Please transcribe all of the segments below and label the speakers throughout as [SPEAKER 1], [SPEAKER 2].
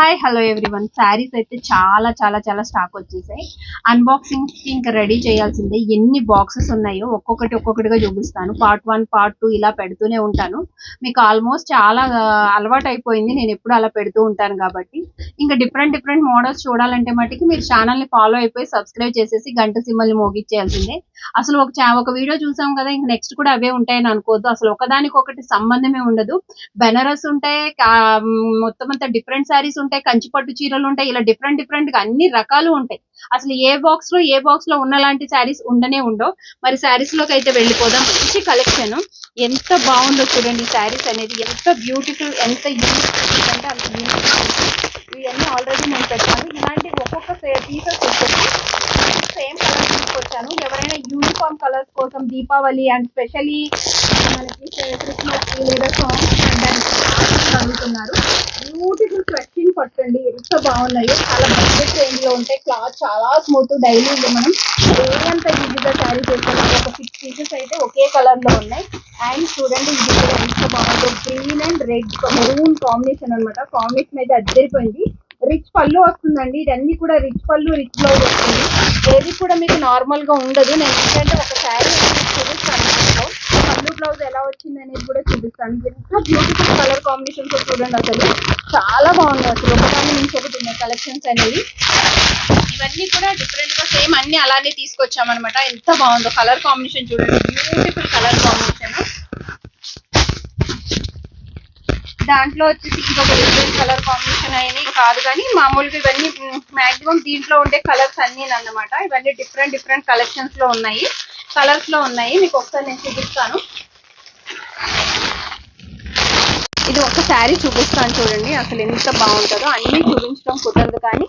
[SPEAKER 1] Hi hello everyone saris అయితే చాలా చాలా చాలా స్టాక్ వచ్చేసాయి. అన్బాక్సింగ్ ఇంకా రెడీ చేయాల్సిందే. ఎన్ని బాక్సెస్ ఉన్నాయో ఒక్కొక్కటి ఒక్కొక్కటిగా చూపిస్తాను. పార్ట్ వన్ పార్ట్ టూ ఇలా పెడుతూనే ఉంటాను. మీకు ఆల్మోస్ట్ చాలా అలవాటు అయిపోయింది. నేను ఎప్పుడు అలా పెడుతూ ఉంటాను కాబట్టి. ఇంకా డిఫరెంట్ డిఫరెంట్ మోడల్స్ చూడాలంటే మటుకి మీరు ఛానల్ని ఫాలో అయిపోయి సబ్స్క్రైబ్ చేసేసి గంట సిమ్మల్ని మోగించేయాల్సిందే అసలు ఒక చా- ఒక వీడియో చూసాం కదా ఇంక నెక్స్ట్ కూడా అవే ఉంటాయని అనుకోవద్దు. అసలు ఒకదానికి ఒకటి సంబంధమే ఉండదు. బెనారస్ ఉంటాయి మొత్తం అంతా డిఫరెంట్ శారీస్ ఉంటాయి కంచి పట్టు చీరలు ఉంటాయి ఇలా డిఫరెంట్ డిఫరెంట్గా అన్ని రకాలు ఉంటాయి. అసలు ఏ బాక్స్లో ఏ బాక్స్లో ఉన్న లాంటి శారీస్ ఉండనే ఉండవు. మరి శారీస్లోకి అయితే వెళ్ళిపోదాం. మంచి కలెక్షన్ ఎంత బాగుందో చూడండి శారీస్ అనేది. ఎంత బ్యూటిఫుల్ ఎంత యూనిక్ అంటే అంత యూనిక్ ఇవన్నీ ఆల్రెడీ నేను పెట్టాను ఇలాంటి ఒక్కొక్క పీసెస్ వచ్చేసి సేమ్ కలర్ తీసుకొచ్చాను. ఎవరైనా యూనిఫామ్ కలర్స్ కోసం దీపావళి అండ్ స్పెషల్లీ మనకి క్రిస్మస్ లేదా సాంగ్స్ పాడడానికి అడుగుతున్నారు బ్యూటిఫుల్ స్వెట్టింగ్ పట్టండి. ఎంత బాగున్నాయో చాలా బడ్జెట్ రేంజ్లో ఉంటాయి క్లాత్ చాలా స్మూత్ డైలీ మనం ఏమంత ఈజీగా క్యారీ చేసుకోవాలి ఒక సిక్స్ పీసెస్ అయితే ఒకే కలర్లో ఉన్నాయి. అండ్ చూడండి ఇది కూడా ఎంత బాగుందో. Green and red maroon combination అన్నమాట. కాంబినేషన్ అయితే అద్దరిపోయింది. రిచ్ పళ్ళు వస్తుందండి. ఇదన్నీ కూడా రిచ్ పళ్ళు రిచ్ బ్లౌజ్ వస్తుంది. ఏది కూడా మీకు నార్మల్గా ఉండదు. నేను ఏంటంటే ఒక శారీ చూపిస్తాను బ్లౌజ్ ఎలా వచ్చింది అనేది కూడా చూపిస్తాను. ఎంత బ్యూటిఫుల్ కలర్ కాంబినేషన్స్ చూడండి అసలు. చాలా బాగుంది అసలు. ఒకదాని నుంచి ఒకటి ఉన్నాయి కలెక్షన్స్ అనేవి. ఇవన్నీ కూడా డిఫరెంట్గా సేమ్ అన్ని అలానే తీసుకొచ్చామన్నమాట. ఎంత బాగుందో కలర్ కాంబినేషన్ చూడండి. బ్యూటిఫుల్ కలర్ కాంబినేషన్ దాంట్లో వచ్చేసి ఇంకొక డిఫరెంట్ కలర్ కాంబినేషన్ అయినవి కాదు కానీ మామూలుగా ఇవన్నీ మాక్సిమం దీంట్లో ఉండే కలర్స్ అన్ని అన్నమాట. ఇవన్నీ డిఫరెంట్ డిఫరెంట్ కలెక్షన్స్లో ఉన్నాయి. కలర్స్లో ఉన్నాయి. మీకు ఒకసారి నేను చూపిస్తాను. ఇది ఒక శారీ చూపిస్తాను చూడండి అసలు ఎంత బాగుంటుందో. అన్ని చూపించడం కుదరదు కానీ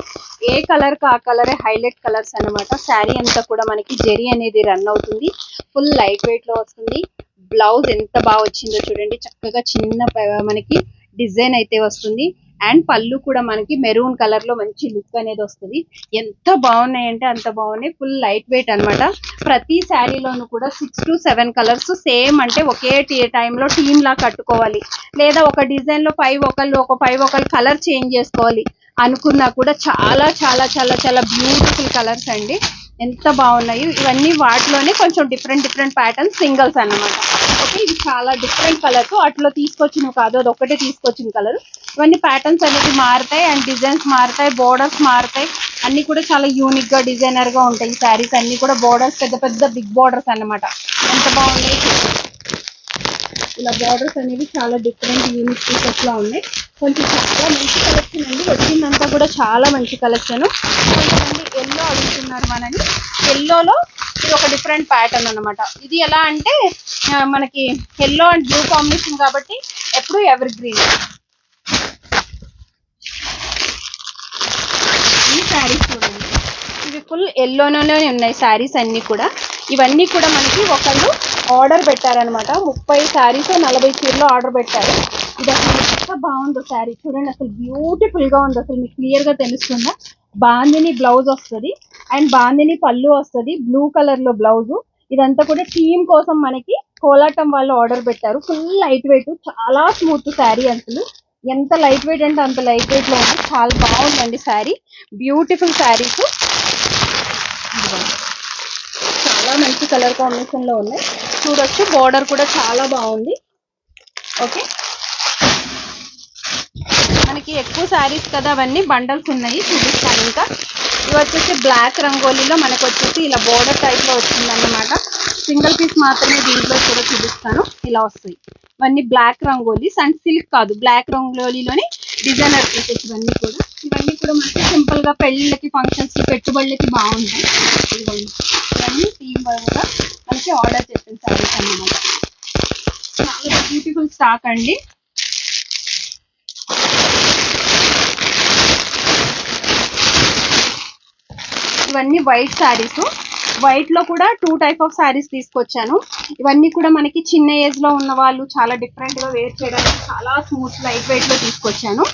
[SPEAKER 1] ఏ కలర్ ఆ కలరే హైలైట్ కలర్స్ అన్నమాట. శారీ అంతా కూడా మనకి జెరీ అనేది రన్ అవుతుంది. ఫుల్ లైట్ వెయిట్లో వస్తుంది. బ్లౌజ్ ఎంత బాగా వచ్చిందో చూడండి. చక్కగా చిన్న ప- మనకి డిజైన్ అయితే వస్తుంది. అండ్ పళ్ళు కూడా మనకి మెరూన్ కలర్లో మంచి లుక్ అనేది వస్తుంది. ఎంత బాగున్నాయి అంటే అంత బాగున్నాయి. ఫుల్ లైట్ వెయిట్ అన్నమాట. ప్రతి శారీలోనూ కూడా six to seven colours same అంటే ఒకే టైంలో టీమ్ లా కట్టుకోవాలి. లేదా ఒక డిజైన్లో ఫైవ్ ఒకళ్ళు ఒక ఫైవ్ ఒకళ్ళు కలర్ చేంజ్ చేసుకోవాలి. అనుకున్నా కూడా చాలా చాలా చాలా చాలా బ్యూటిఫుల్ కలర్స్ అండి. ఎంత బాగున్నాయి ఇవన్నీ వాటిలోనే కొంచెం డిఫరెంట్ డిఫరెంట్ ప్యాటర్న్స్ సింగిల్స్ అన్నమాట. ఓకే ఇది చాలా డిఫరెంట్ కలర్స్ అట్లా తీసుకొచ్చిన కాదు అది ఒకటే తీసుకొచ్చిన కలర్ ఇవన్నీ ప్యాటర్న్స్ అనేది మారుతాయి అండ్ డిజైన్స్ మారుతాయి బోర్డర్స్ మారుతాయి. అన్ని కూడా చాలా యూనిక్గా డిజైనర్గా ఉంటాయి ఈ శారీస్ అన్ని కూడా బోర్డర్స్ పెద్ద పెద్ద బిగ్ బోర్డర్స్ అన్నమాట. ఎంత బాగున్నాయి ఇలా బార్డర్స్ అనేవి చాలా డిఫరెంట్ యూనిక్ పీసెస్ ఉన్నాయి. కొంచెం చాలా మంచి కలెక్షన్ అండి. వచ్చిందంతా కూడా చాలా మంచి కలెక్షన్ ఎల్లో అడుగుతున్నారు మనని. ఎల్లోలో ఇది ఒక డిఫరెంట్ ప్యాటర్న్ అన్నమాట. ఇది ఎలా అంటే మనకి ఎల్లో అండ్ బ్లూ కాంబినేషన్ కాబట్టి ఎప్పుడు ఎవర్ గ్రీన్ ఈ శారీస్ చూడండి. ఇవి ఫుల్ ఎల్లోనే ఉన్నాయి శారీస్ అన్ని కూడా. ఇవన్నీ కూడా మనకి ఒకళ్ళు ఆర్డర్ పెట్టారనమాట ముప్పై శారీస్ నలభై చీరలు ఆర్డర్ పెట్టారు. ఇది అసలు ఎంత బాగుందో శారీ చూడండి అసలు బ్యూటిఫుల్గా ఉంది. అసలు మీకు క్లియర్గా తెలుస్తుందా? బాందిని బ్లౌజ్ వస్తుంది. అండ్ బాందిని పళ్ళు వస్తుంది. బ్లూ కలర్లో బ్లౌజ్. ఇదంతా కూడా టీమ్ కోసం మనకి కోలాటం వాళ్ళు ఆర్డర్ పెట్టారు. ఫుల్ లైట్ వెయిట్ చాలా స్మూత్ శారీ అసలు. ఎంత లైట్ వెయిట్ అంటే అంత లైట్ వెయిట్లో ఉంది. చాలా బాగుందండి శారీ. బ్యూటిఫుల్ శారీస్. చాలా మంచి కలర్ కాంబినేషన్లో ఉన్నాయి. చూడొచ్చు. బోర్డర్ కూడా చాలా బాగుంది. ఓకే. మనకి ఎక్కువ శారీస్ కదా అవన్నీ బండల్స్ ఉన్నాయి చూపిస్తాను ఇంకా. ఇవి వచ్చేసి బ్లాక్ రంగోలీలో మనకు వచ్చేసి ఇలా బోర్డర్ టైప్లో సింగిల్ పీస్ మాత్రమే దీంట్లో కూడా చూపిస్తాను. ఇలా వస్తాయి. ఇవన్నీ బ్లాక్ రంగోలీస్ అండ్ సిల్క్ కాదు బ్లాక్ రంగోలీలోని డిజైనర్ పీసెస్ ఇవన్నీ కూడా. ఇవన్నీ కూడా మనకి సింపుల్గా పెళ్ళిళ్ళకి ఫంక్షన్స్కి పెట్టుబడులకి బాగుంటాయి. ఇవన్నీ ఇవన్నీ థీమ్ కూడా మనకి ఆర్డర్ చేసిన శారీస్ అన్నమాట. చాలా బ్యూటిఫుల్ స్టాక్ అండి. ఇవన్నీ వైట్ శారీస్ వైట్లో కూడా టూ టైప్ ఆఫ్ శారీస్ తీసుకొచ్చాను. ఇవన్నీ కూడా మనకి చిన్న ఏజ్లో ఉన్న వాళ్ళు చాలా డిఫరెంట్గా వేర్ చేయడానికి చాలా స్మూత్ లైట్ వెయిట్లో తీసుకొచ్చాను.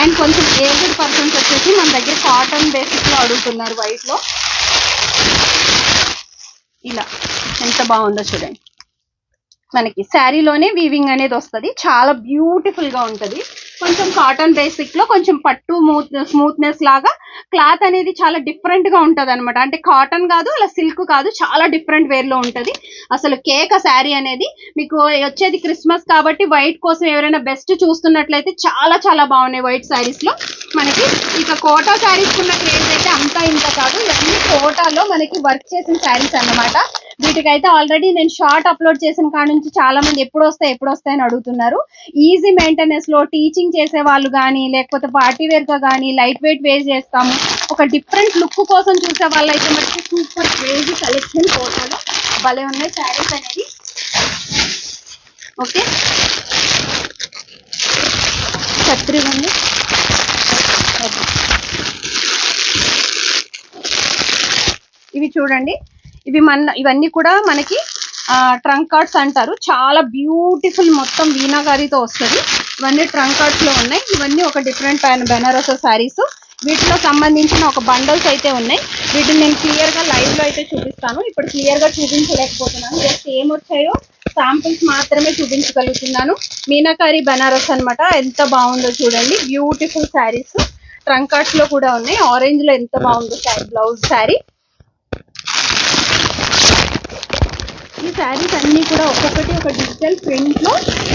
[SPEAKER 1] అండ్ కొంచెం ఏజ్డ్ పర్సన్స్ వచ్చేసి మన దగ్గర కాటన్ బేసిక్లో అడుగుతున్నారు వైట్లో. ఇలా ఎంత బాగుందో చూడండి. మనకి శారీలోనే వీవింగ్ అనేది వస్తుంది. చాలా బ్యూటిఫుల్గా ఉంటది. కొంచెం కాటన్ బేసిక్లో కొంచెం పట్టు స్మూత్నెస్ లాగా క్లాత్ అనేది చాలా డిఫరెంట్గా ఉంటది అనమాట అంటే కాటన్ కాదు అలా సిల్క్ కాదు చాలా డిఫరెంట్ వేర్లో ఉంటది. అసలు కేక్ శారీ అనేది మీకు వచ్చేది క్రిస్మస్ కాబట్టి వైట్ కోసం ఎవరైనా బెస్ట్ చూస్తున్నట్లయితే చాలా చాలా బాగున్నాయి వైట్ శారీస్లో. మనకి ఇక కోటా శారీస్ ఉన్న క్రేజ్ అయితే అంతా ఇంత కాదు. ఇవన్నీ కోటాలో మనకి వర్క్ చేసిన శారీస్ అన్నమాట. వీటికైతే ఆల్రెడీ నేను షార్ట్ అప్లోడ్ చేసిన కాడ నుంచి చాలా మంది ఎప్పుడు వస్తాయి ఎప్పుడు వస్తాయి అని అడుగుతున్నారు. ఈజీ మెయింటెనెన్స్లో టీచింగ్ చేసే వాళ్ళు కానీ లేకపోతే పార్టీ వేర్గా కానీ లైట్ వెయిట్ వేర్ చేస్తాము. ఒక డిఫరెంట్ లుక్ కోసం చూసే వాళ్ళైతే మనకి సూపర్ క్రేజీ కలెక్షన్ కోటాలో భలే ఉన్నాయి శారీస్ అనేది ఓకే ఛత్రి ఉంది. ఇవి చూడండి. ఇవి మన ఇవన్నీ కూడా మనకి ట్రంక్ కార్డ్స్ అంటారు. చాలా బ్యూటిఫుల్ మొత్తం వీణాగారితో వస్తుంది. ఇవన్నీ ట్రంక్ కార్డ్స్లో ఉన్నాయి. ఇవన్నీ ఒక డిఫరెంట్ బెనారస్ శారీస్ వీటిలో సంబంధించిన ఒక బండల్స్ అయితే ఉన్నాయి. వీటిని నేను క్లియర్గా లైవ్లో అయితే చూపిస్తాను. ఇప్పుడు క్లియర్గా చూపించలేకపోతున్నాను. జస్ట్ ఏం వచ్చాయో శాంపిల్స్ మాత్రమే చూపించగలుగుతున్నాను. మీనాకారి బెనారస్ అన్నమాట. ఎంత బాగుందో చూడండి. బ్యూటిఫుల్ శారీస్ ట్రంక్ కార్డ్స్లో కూడా ఉన్నాయి. ఆరెంజ్లో ఎంత బాగుందో బ్లౌజ్ శారీ ఈ శారీస్ అన్ని కూడా ఒక్కొక్కటి ఒక డిజిటల్ ప్రింట్లో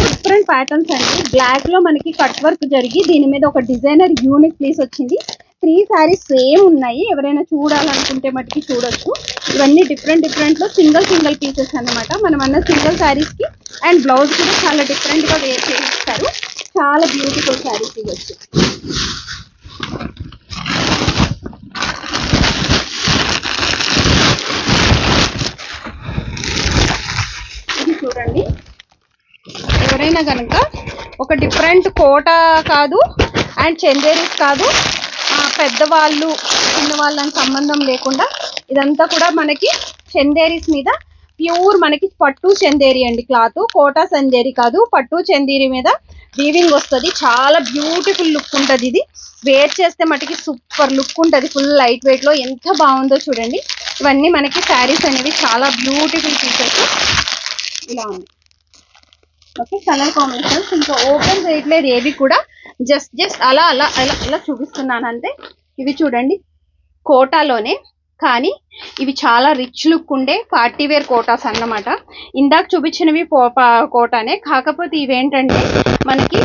[SPEAKER 1] డిఫరెంట్ ప్యాటర్న్స్ అండి. బ్లాక్లో మనకి కట్ వర్క్ జరిగి దీని మీద ఒక డిజైనర్ యూనిక్ పీస్ వచ్చింది. త్రీ శారీస్ సేమ్ ఉన్నాయి. ఎవరైనా చూడాలనుకుంటే మటుకి చూడొచ్చు. ఇవన్నీ డిఫరెంట్ డిఫరెంట్లో సింగిల్ సింగిల్ పీసెస్ అన్నమాట. మనం అన్న సింగిల్ శారీస్కి అండ్ బ్లౌజ్ కూడా చాలా డిఫరెంట్గా వేర్ చేయిస్తారు. చాలా బ్యూటిఫుల్ శారీస్ ఇవ్వచ్చు వచ్చి ఇది చూడండి ఎవరైనా కనుక ఒక డిఫరెంట్ కోట కాదు అండ్ చెందేరీస్ కాదు. పెద్దవాళ్ళు పెద్దవాళ్ళు చిన్నవాళ్ళని సంబంధం లేకుండా ఇదంతా కూడా మనకి చందేరీస్ మీద ప్యూర్ మనకి పట్టు చందేరి అండి క్లాత్. కోటా చందేరి కాదు పట్టు చందేరి మీద వీవింగ్ వస్తుంది. చాలా బ్యూటిఫుల్ లుక్ ఉంటుంది ఇది. వేర్ చేస్తే మటుకి సూపర్ లుక్ ఉంటుంది. ఫుల్ లైట్ వెయిట్లో ఎంత బాగుందో చూడండి. ఇవన్నీ మనకి శారీస్ అనేవి చాలా బ్యూటిఫుల్ పీసెస్ ఇలా ఉంది. Okay colour combinations. ఇంకా ఓపెన్ చేయట్లేదు ఏవి కూడా. జస్ట్ జస్ట్ అలా అలా అలా అలా చూపిస్తున్నాను ఇవి చూడండి. కోటాలోనే. కానీ ఇవి చాలా రిచ్ లుక్ ఉండే పార్టీ వేర్ కోటాస్ అన్నమాట. ఇందాక చూపించినవి పో- పా- కోటానే. కాకపోతే ఇవేంటంటే మనకి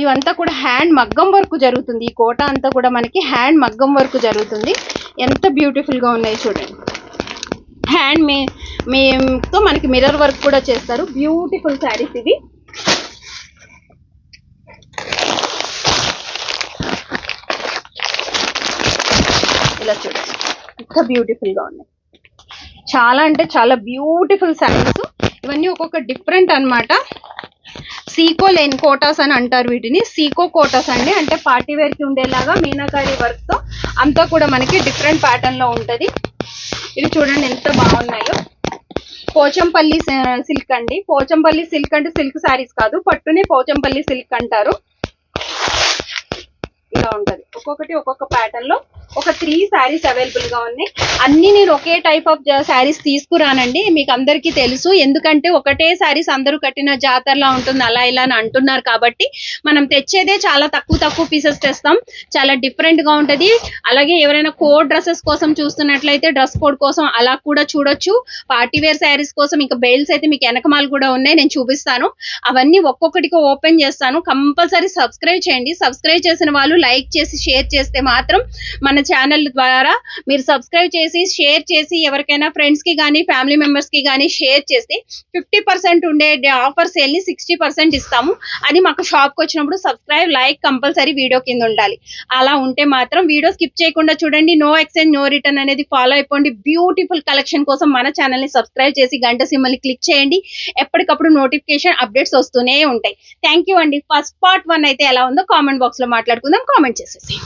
[SPEAKER 1] ఇవంతా కూడా హ్యాండ్ మగ్గం వర్క్ జరుగుతుంది. ఈ కోట అంతా కూడా మనకి హ్యాండ్ మగ్గం వర్క్ జరుగుతుంది. ఎంత బ్యూటిఫుల్గా ఉన్నాయి చూడండి. హ్యాండ్ మే మేతో మనకి మిర్రర్ వర్క్ కూడా చేస్తారు. బ్యూటిఫుల్ శారీస్ ఇవి. ఇలా చూడండి ఇంత బ్యూటిఫుల్గా ఉన్నాయి. చాలా అంటే చాలా బ్యూటిఫుల్ శారీస్ ఇవన్నీ ఒక్కొక్క డిఫరెంట్ అన్నమాట. సీకో లేని కోటాస్ అని అంటారు వీటిని. సీకో కోటాస్ అండి. అంటే పార్టీ వేర్కి ఉండేలాగా మీనాకారి వర్క్తో అంతా కూడా మనకి డిఫరెంట్ ప్యాటర్న్లో లో ఇవి చూడండి ఎంత బాగున్నాయో. పోచంపల్లి సిల్క్ అండి. పోచంపల్లి సిల్క్ అంటే సిల్క్ శారీస్ కాదు. పట్టునే పోచంపల్లి సిల్క్ అంటారు. ఇలా ఉంటది. ఒక్కొక్కటి ఒక్కొక్క ప్యాటర్న్లో ఒక త్రీ శారీస్ అవైలబుల్గా ఉన్నాయి. అన్ని నేను ఒకే టైప్ ఆఫ్ శారీస్ తీసుకురానండి. మీకు అందరికీ తెలుసు. ఎందుకంటే ఒకటే శారీస్ అందరూ కట్టిన జాతరలా ఉంటుంది. అలా ఇలా అని అంటున్నారు కాబట్టి మనం తెచ్చేదే చాలా తక్కువ తక్కువ పీసెస్ తెస్తాం. చాలా డిఫరెంట్గా ఉంటది. అలాగే ఎవరైనా కోడ్ డ్రెస్సెస్ కోసం చూస్తున్నట్లయితే డ్రెస్ కోడ్ కోసం అలా కూడా చూడొచ్చు. పార్టీ వేర్ శారీస్ కోసం ఇంకా బెయిల్స్ అయితే మీకు వెనకమాలు కూడా ఉన్నాయి. నేను చూపిస్తాను. అవన్నీ ఒక్కొక్కటికి ఓపెన్ చేస్తాను. కంపల్సరీ సబ్స్క్రైబ్ చేయండి. సబ్స్క్రైబ్ చేసిన వాళ్ళు లైక్ చేసి షేర్ చేస్తే మాత్రం మన ఛానల్ ద్వారా మీరు సబ్స్క్రైబ్ చేసి షేర్ చేసి ఎవరికైనా ఫ్రెండ్స్కి కానీ ఫ్యామిలీ మెంబర్స్కి కానీ షేర్ చేస్తే ఫిఫ్టీ పర్సెంట్ ఉండే ఆఫర్ సేల్ని సిక్స్టీ పర్సెంట్ ఇస్తాము. అది మాకు షాప్కి వచ్చినప్పుడు సబ్స్క్రైబ్ లైక్ కంపల్సరీ వీడియో కింద ఉండాలి. అలా ఉంటే మాత్రం వీడియో స్కిప్ చేయకుండా చూడండి. నో ఎక్స్చేంజ్ నో రిటర్న్ అనేది ఫాలో అయిపోండి. బ్యూటిఫుల్ కలెక్షన్ కోసం మన ఛానల్ని సబ్స్క్రైబ్ చేసి గంట సింబల్ క్లిక్ చేయండి. ఎప్పటికప్పుడు నోటిఫికేషన్ అప్డేట్స్ వస్తూనే ఉంటాయి. థ్యాంక్ యూ అండి. ఫస్ట్ పార్ట్ వన్ అయితే ఎలా ఉందో కామెంట్ బాక్స్లో మాట్లాడుకుందాం. కామెంట్ చేసేసి